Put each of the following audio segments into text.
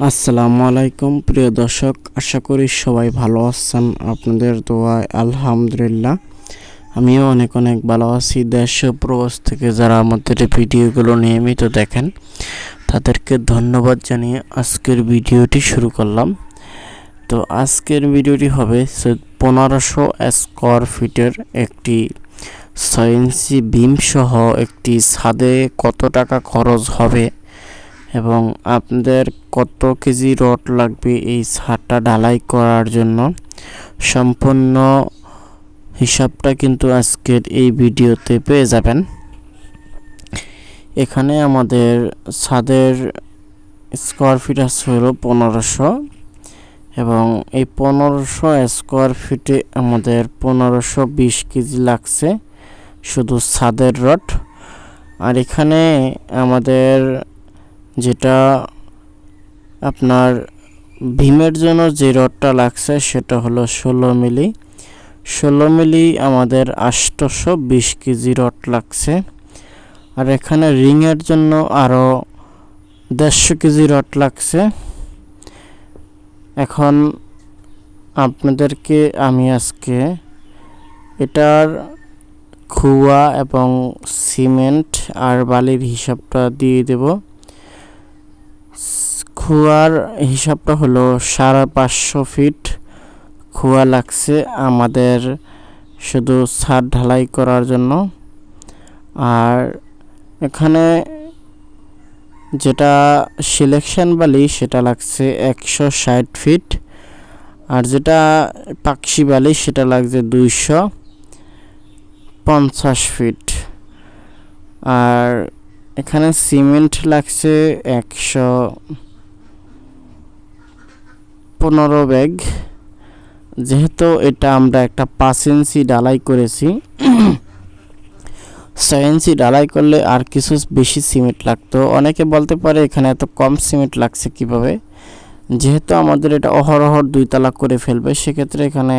আসসালামু আলাইকুম, প্রিয় দর্শক, আশা করি সবাই ভালো আছেন। আপনাদের দোয়ায় আলহামদুলিল্লাহ। আমিও অনেক অনেক ভালো আছি। দেশ প্রবাস থেকে যারা আমাদের ভিডিওগুলো নিয়মিত দেখেন, তাদেরকে ধন্যবাদ জানিয়ে আজকের ভিডিওটি শুরু করলাম। তো আজকের ভিডিওটি হবে পনেরোশো স্কোয়ার ফিটের একটি ইঞ্চি বিম সহ একটি ছাদে কত টাকা খরচ হবে এবং আপনাদের কত কেজি রড লাগবে এই ছাদটা ঢালাই করার জন্য? সম্পূর্ণ হিসাবটা কিন্তু আজকের এই ভিডিওতে পেয়ে যাবেন। এখানে আমাদের ছাদের স্কোয়ার ফিট আছে হলো পনেরোশো এবং এই পনেরোশো স্কোয়ার ফিটে আমাদের পনেরোশো বিশ কেজি লাগছে শুধু ছাদের রড। আর এখানে আমাদের যেটা আপনার ভীমের জন্য যে রডটা লাগছে সেটা হলো ষোলো মিলি। ষোলো মিলি আমাদের আষ্টশো বিশ কেজি রড লাগছে। আর এখানে রিংয়ের জন্য আরও দেড়শো কেজি রড লাগছে। এখন আপনাদেরকে আমি আজকে এটার খুয়া এবং সিমেন্ট আর বালির হিসাবটা দিয়ে দেব। খুয়ার হিসাবটা হলো সাড়ে পাঁচশো ফিট খুয়া লাগছে আমাদের শুধু ছাদ ঢালাই করার জন্য। আর এখানে যেটা সিলেকশন বালি সেটা লাগছে একশো ষাট ফিট। আর যেটা পাকশি বালি সেটা লাগছে দুইশো পঞ্চাশ ফিট। আর এখানে সিমেন্ট লাগছে একশো পনেরো ব্যাগ। যেহেতু এটা আমরা একটা পাঁচ ইঞ্চি ডালাই করেছি, ছয় ইঞ্চি ডালাই করলে আর কিছু বেশি সিমেন্ট লাগতো। অনেকে বলতে পারে এখানে এত কম সিমেন্ট লাগছে কীভাবে? যেহেতু আমাদের এটা অহরহর দুই তালা করে ফেলবে, সেক্ষেত্রে এখানে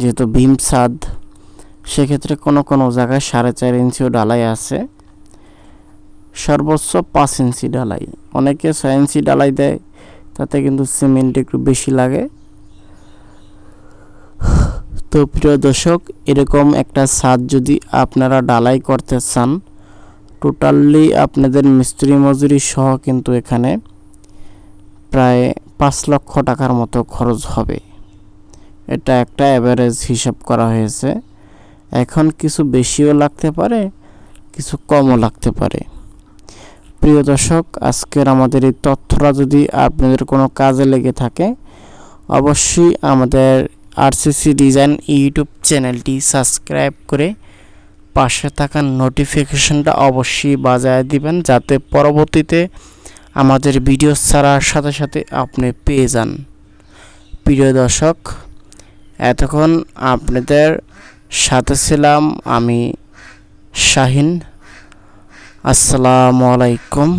যেহেতু ভীম ছাদ, সেক্ষেত্রে কোনো কোনো জায়গায় সাড়ে চার ইঞ্চিও ডালাই আছে। সর্বোচ্চ পাঁচ ইঞ্চি ডালাই অনেকে ছয় ইঞ্চি ডালাই দেয় তাতে কিন্তু সিমেন্ট একটু বেশি লাগে। তো প্রিয় দর্শক, এরকম একটা ছাদ যদি আপনারা ডালাই করতে চান টোটালি আপনাদের মিস্ত্রি মজুরি সহ কিন্তু এখানে প্রায় পাঁচ লক্ষ টাকার মতো খরচ হবে। এটা একটা অ্যাভারেজ হিসাব করা হয়েছে। এখন কিছু বেশিও লাগতে পারে, কিছু কমও লাগতে পারে। প্রিয় দর্শক, আজকের আমাদের এই তথ্যটা যদি আপনাদের কোনো কাজে লেগে থাকে, অবশ্যই আমাদের আরসিসি ডিজাইন ইউটিউব চ্যানেলটি সাবস্ক্রাইব করে পাশে থাকা নোটিফিকেশনটা অবশ্যই বাজায় দিবেন, যাতে পরবর্তীতে আমাদের ভিডিও ছাড়ার সাথে সাথে আপনি পেয়ে যান। প্রিয় দর্শক, এতক্ষণ আপনাদের সাথে ছিলাম আমি শাহিন। আসসালামু আলাইকুম।